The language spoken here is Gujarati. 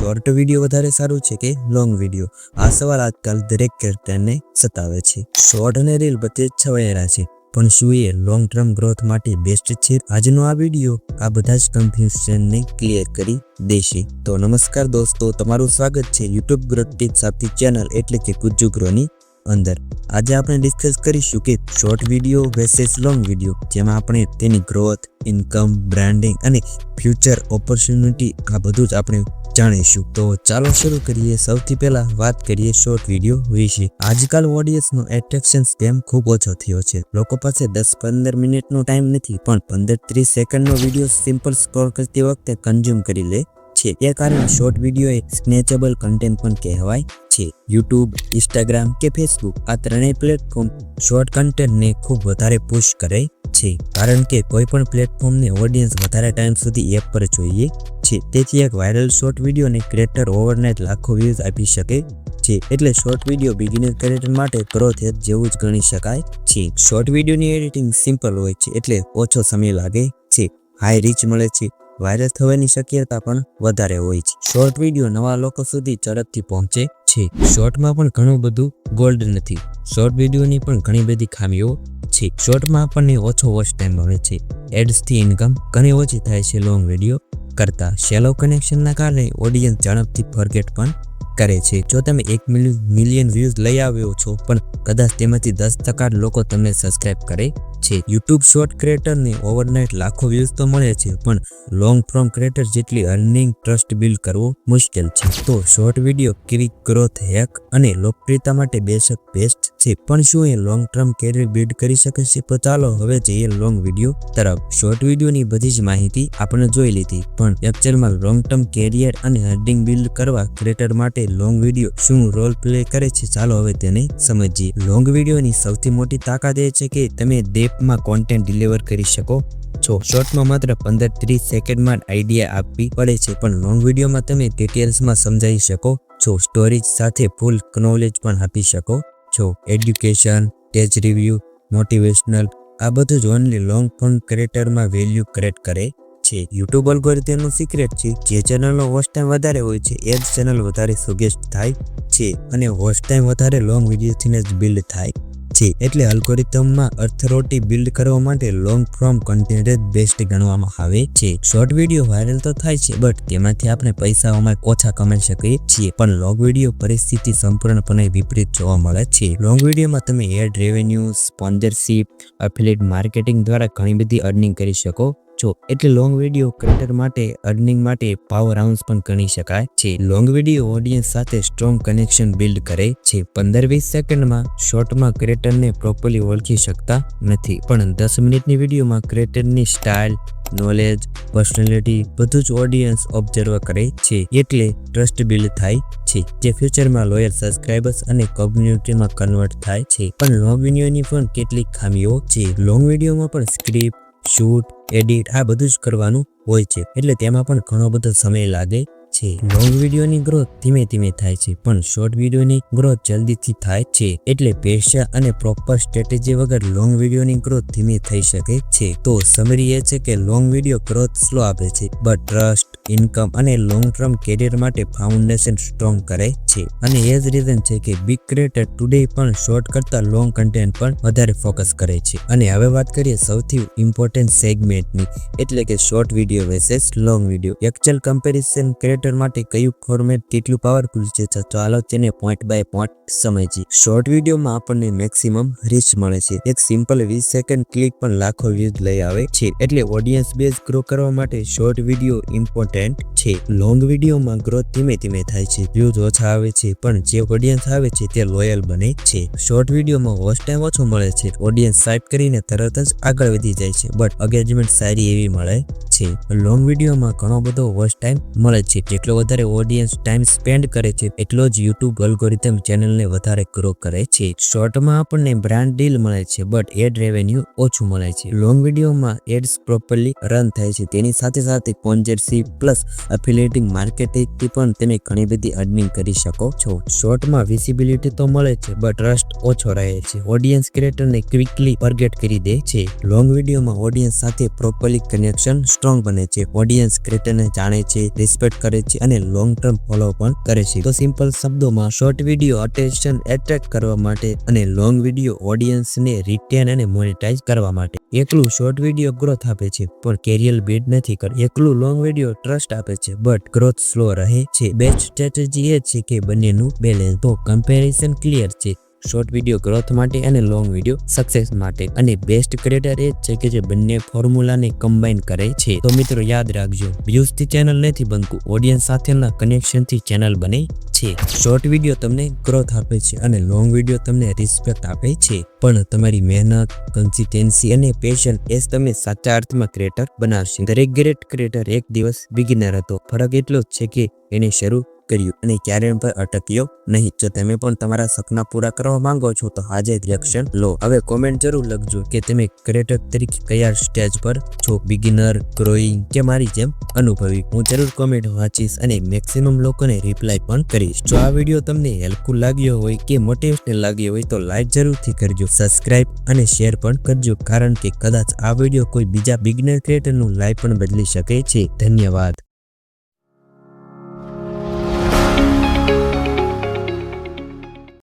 શોર્ટ વીડિયો વધારે સારું છે કે લોંગ વીડિયો? આ સવાલ આજકાલ દરેક ક્રિએટરને સતાવે છે. શોર્ટ અને રીલ બધે છવાયેલા છે. પણ શું એ લોંગ ટર્મ ગ્રોથ માટે બેસ્ટ છે? આજનો આ વીડિયો આ બધા જ કન્ફ્યુઝનને ક્લિયર કરી દેશે. તો નમસ્કાર દોસ્તો, તમારું સ્વાગત છે યુટ્યુબ ગ્રોથ ટિપ્સ આપતી ચેનલ એટલે કે ગુજ્જુ ગ્રોની અંદર. આજે આપણે ડિસ્કસ કરીશું કે short video versus long video જેમાં આપણે તેની ગ્રોથ ઇન્કમ બ્રાન્ડિંગ અને ફ્યુચર ઓપોર્ચ્યુનિટી આ બધું જ આપણે જાણીશું. તો ચાલો શરૂ કરીએ. સૌથી પહેલા વાત કરીએ શોર્ટ વીડિયો વિશે. આજકાલ ઓડિયન્સનો એટ્રેક્શન સ્પેમ ખૂબ ઓછો થયો છે. લોકો પાસે દસ પંદર મિનિટનો ટાઈમ નથી, પણ પંદર ત્રીસ સેકન્ડનો વીડિયો સિમ્પલ સ્ક્રોલ કરતી વખતે કન્ઝ્યુમ કરી લે. છે. એ કારણે શોર્ટ વીડિયો એ સ્નેચેબલ કન્ટેન્ટ પણ કહેવાય છે. યુટ્યુબ ઇન્સ્ટાગ્રામ કે ફેસબુક આ ત્રણેય પ્લેટફોર્મ શોર્ટ કન્ટેન્ટને ખૂબ વધારે પુશ કરે છે. કારણ કે કોઈ પણ પ્લેટફોર્મને ઓડિયન્સ વધારે ટાઈમ સુધી એપ પર જોઈએ છે. તેથી એક વાયરલ શોર્ટ વિડીયોને ક્રિએટર ઓવરનાઇટ લાખો વ્યૂઝ આપી શકે છે. એટલે શોર્ટ વીડિયો બિગિનર ક્રિએટર માટે ગ્રોથ એપ જેવું જ ગણી શકાય છે. શોર્ટ વિડીયોની એડિટિંગ સિમ્પલ હોય છે. એટલે ઓછો સમય લાગે છે. હાઈ રીચ મળે છે. વાયરલ થવાની શક્યતા પણ વધારે હોય છે. શોર્ટ વીડિયો નવા લોકો સુધી ઝડપથી પહોંચે છે. શોર્ટમાં પણ ઘણું બધું ગોલ્ડ નથી. શોર્ટ વિડીયોની પણ ઘણી બધી ખામીઓ છે. શોર્ટમાં આપણને ઓછો વોચ ટાઈમ મળે છે. એડ્સથી ઇન્કમ ઘણી ઓછી થાય છે લોંગ વીડિયો કરતાં. શેલો કનેક્શનના કારણે ઓડિયન્સ ઝડપથી ફોરગેટ પણ કરે છે. જો તમે એક મિલિયન વ્યૂઝ લઈ આવ્યો છો, પણ કદાચ તેમાંથી દસ ટકા લોકો તમને સબસ્ક્રાઇબ કરે છે. યુટ્યુબ શોર્ટ ક્રિએટરને ઓવરનાઇટ લાખો વ્યૂઝ તો મળે છે, પણ લોંગ ફોર્મ ક્રિએટર જેટલી અર્નિંગ ટ્રસ્ટ બિલ્ડ કરવો મુશ્કેલ છે. તો short video quick growth hack અને લોકપ્રિયતા માટે બેશક બેસ્ટ છે. પણ શું એ લોંગ ટર્મ કેરિયર બિલ્ડ કરી શકે છે? તો ચાલો હવે જઈએ લોંગ વીડિયો તરફ. શોર્ટ વિડીયોની બધી જ માહિતી આપણે જોઈ લીધી. પણ એક્ચુઅલમાં લોંગ ટર્મ કેરિયર અને અર્નિંગ બિલ્ડ કરવા ક્રિએટર માટે લોંગ વીડિયો શું રોલ પ્લે કરે છે? ચાલો હવે તેને સમજીએ. લોંગ વિડીયોની સૌથી મોટી તાકાત એ છે કે તમે ડેપમાં કોન્ટેન્ટ ડિલિવર કરી શકો છો. શોર્ટમાં માત્ર પંદર ત્રીસ સેકન્ડમાં આઈડિયા આપવી પડે છે, પણ લોંગ વિડીયોમાં તમે ડિટેલ્સમાં સમજાવી શકો છો. સ્ટોરેજ સાથે ફૂલ નોલેજ પણ આપી શકો છો. એડ્યુકેશન ટેચ રિવ્યૂ મોટિવેશનલ આ બધું જ ઓનલી લોંગ ફોર્મ ક્રિએટરમાં વેલ્યુ ક્રિએટ કરે છે. યુટ્યુબ અલ્ગોરિધમનું સિક્રેટ છે, જે ચેનલનો વોચ ટાઈમ વધારે હોય છે, એ જ ચેનલ વધારે સુગેસ્ટ થાય છે. અને વોચ ટાઈમ વધારે લોંગ વિડીયોથી જ બિલ્ડ થાય છે એટલે અલ્ગોરિધમમાં અર્થરોટી બિલ્ડ કરવા માટે લોંગ ફોર્મ કન્ટેન્ટ જ બેસ્ટ ગણવામાં આવે છે. શોર્ટ વીડિયો વાયરલ તો થાય છે બટ તેમાંથી આપણે પૈસા અમારે ઓછા કમાઈ શકીએ છીએ, પણ લોંગ વીડિયો પરિસ્થિતિ સંપૂર્ણપણે વિપરીત જોવા મળે છે. લોંગ વિડીયોમાં તમે ad revenue sponsorship affiliate marketing દ્વારા ઘણી બધી અર્નિંગ કરી શકો છો એટલે લોંગ વીડિયો ક્રિએટર માટે અર્નિંગ માટે પાવર હાઉસ પણ ગણી શકાય. છે લોંગ વીડિયો ઓડિયન્સ સાથે સ્ટ્રોંગ કનેક્શન બિલ્ડ કરે છે. પંદર વીસ સેકન્ડમાં શોર્ટમાં ક્રિએટરને પ્રોપરલી ઓળખી શકતા નથી. પણ દસ મિનિટની વિડીયોમાં ક્રિએટરની સ્ટાઇલ નોલેજ પર્સનાલિટી બધું જ ઓડિયન્સ ઓબ્ઝર્વ કરે છે. એટલે ટ્રસ્ટ બિલ્ડ થાય છે. જે ફ્યુચરમાં લોયલ સબસ્ક્રાઇબર્સ અને કોમ્યુનિટીમાં કન્વર્ટ થાય છે. પણ લોંગ વિડીયોની પણ કેટલીક ખામીઓ છે. લોંગ વિડીયોમાં પણ સ્ક્રિપ્ટ શૂટ એડિટ આ બધું જ કરવાનું હોય છે. એટલે તેમાં પણ ઘણો બધો સમય લાગે. છે. લોંગ વિડીયોની ગ્રોથ ધીમે ધીમે થાય છે, પણ શોર્ટ વિડીયોની ગ્રોથ જલ્દીથી થાય છે એટલે પેશા અને પ્રોપર સ્ટ્રેટેજી વગર લોંગ વિડીયોની ગ્રોથ ધીમે થઈ શકે છે. તો સમરી એ છે કે લોંગ વીડિયો ગ્રોથ સ્લો આપે છે બટ ટ્રસ્ટ ઇન્કમ અને લોંગ ટર્મ કેરિયર માટે ફાઉન્ડેશન સ્ટ્રોંગ કરે છે. અને એ જ રીઝન છે કે બિગ ક્રિએટર ટુડે પણ શોર્ટ કરતા લોંગ કન્ટેન્ટ પણ વધારે ફોકસ કરે છે. અને હવે વાત કરીએ સૌથી ઇમ્પોર્ટન્ટ સેગમેન્ટની એટલે કે short video versus long video actual comparison creator માટે કયું ફોર્મેટ કેટલું પાવરફુલ છે તો ચાલો તેને પોઈન્ટ બાય પોઈન્ટ સમજીએ. શોર્ટ વિડીયોમાં આપણને મેક્સિમમ રીચ મળે છે. એક સિમ્પલ વીસ સેકન્ડ ક્લિક પણ લાખો વ્યૂઝ લઈ આવે છે. એટલે ઓડિયન્સ બેઝ ગ્રો કરવા માટે શોર્ટ વીડિયો ઇમ્પોર્ટન્ટ છે. લોંગ વિડીયોમાં ગ્રોથ ધીમે ધીમે થાય છે. વ્યૂઝ ઓછા આવે છે, પણ જે ઓડિયન્સ આવે છે તે લોયલ બને છે. શોર્ટ વિડીયોમાં વોચ ટાઈમ ઓછો મળે છે. ઓડિયન્સ સાઇપ કરીને તરત જ આગળ વધી જાય છે. બટ અગેજમેન્ટ સારી એવી મળે છે. લોંગ વિડીયોમાં ઘણો બધો વોચ ટાઈમ મળે છે. જેટલો વધારે ઓડિયન્સ ટાઈમ સ્પેન્ડ કરે છે, એટલો જ યુટ્યુબ અલ્ગોરિધમ ચેનલને વધારે ગ્રો કરે છે. શોર્ટમાં આપણને બ્રાન્ડ ડીલ મળે છે બટ એડ રેવન્યુ ઓછું મળે છે. લોંગ વિડીયોમાં એડ્સ પ્રોપરલી રન થાય છે. તેની સાથે સાથે સ્પોન્સરશિપ પ્લસ અફિલેટિંગ માર્કેટિંગથી પણ તમે ઘણી બધી અર્નિંગ કરી શકો છો. શોર્ટમાં વિઝિબિલિટી તો મળે છે બટ ટ્રસ્ટ ઓછો રહે છે. ઓડિયન્સ ક્રિએટરને ક્વિકલી ટાર્ગેટ કરી દે છે. લોંગ વિડીયોમાં ઓડિયન્સ સાથે પ્રોપરલી કનેક્શન સ્ટ્રોંગ સ્ટ્રોંગ બને છે. ઓડિયન્સ ક્રિએટરને જાણે છે, રિસ્પેક્ટ કરે છે અને લોંગ ટર્મ ફોલો પણ કરે છે. તો સિમ્પલ શબ્દોમાં શોર્ટ વીડિયો અટેન્શન એટ્રેક્ટ કરવા માટે અને લોંગ વીડિયો ઓડિયન્સને રિટેન અને મોનેટાઇઝ કરવા માટે. એકલું શોર્ટ વીડિયો ગ્રોથ આપે છે, પણ કેરિયર બિલ્ડ નથી કરતું એકલું લોંગ વીડિયો ટ્રસ્ટ આપે છે બટ ગ્રોથ સ્લો રહે છે. બેસ્ટ સ્ટ્રેટેજી એ છે કે બંનેનું બેલેન્સ તો કમ્પેરિઝન ક્લિયર છે. શોર્ટ વીડિયો ગ્રોથ માટે અને લોંગ વીડિયો સક્સેસ માટે. અને બેસ્ટ ક્રિએટર એ છે કે જે બંને ફોર્મ્યુલાને કમ્બાઈન કરે છે. તો મિત્રો યાદ રાખજો વ્યૂઝથી ચેનલ નથી બનતું ઓડિયન્સ સાથેના કનેક્શનથી ચેનલ બને છે. શોર્ટ વીડિયો તમને ગ્રોથ આપે છે અને લોંગ વીડિયો તમને રિસ્પેક્ટ આપે છે. પણ તમારી મહેનત કન્સિસ્ટન્સી અને પેશન એ જ તમને સાચા અર્થમાં ક્રિએટર બનાવશે. દરેક ગ્રેટ ક્રિએટર એક દિવસ બિગિનર હતો. ફરક એટલો જ છે કે એને શરૂ કર્યું અને ક્યારેય પણ અટક્યો નહીં. જો તમે પણ તમારા સપના પૂરા કરવા માંગો છો, તો આજે રિએક્શન લો. હવે કોમેન્ટ જરૂર લખજો કે તમે ક્રિએટર તરીકે કયા સ્ટેજ પર છો? બિગિનર ગ્રોઈંગ કે મારી જેમ અનુભવી? હું જરૂર કોમેન્ટ વાંચીશ અને મેક્સિમમ લોકોને રિપ્લાય પણ કરીશ. જો આ વીડિયો તમને હેલ્પફુલ લાગ્યો હોય કે મોટિવેશનલ લાગ્યો હોય, તો લાઈક જરૂરથી કરજો. સબસ્ક્રાઇબ અને શેર પણ કરજો, કારણ કે કદાચ આ વીડિયો કોઈ બીજા બિગિનર ક્રિએટરનું લાઈફ પણ બદલી શકે છે. ધન્યવાદ.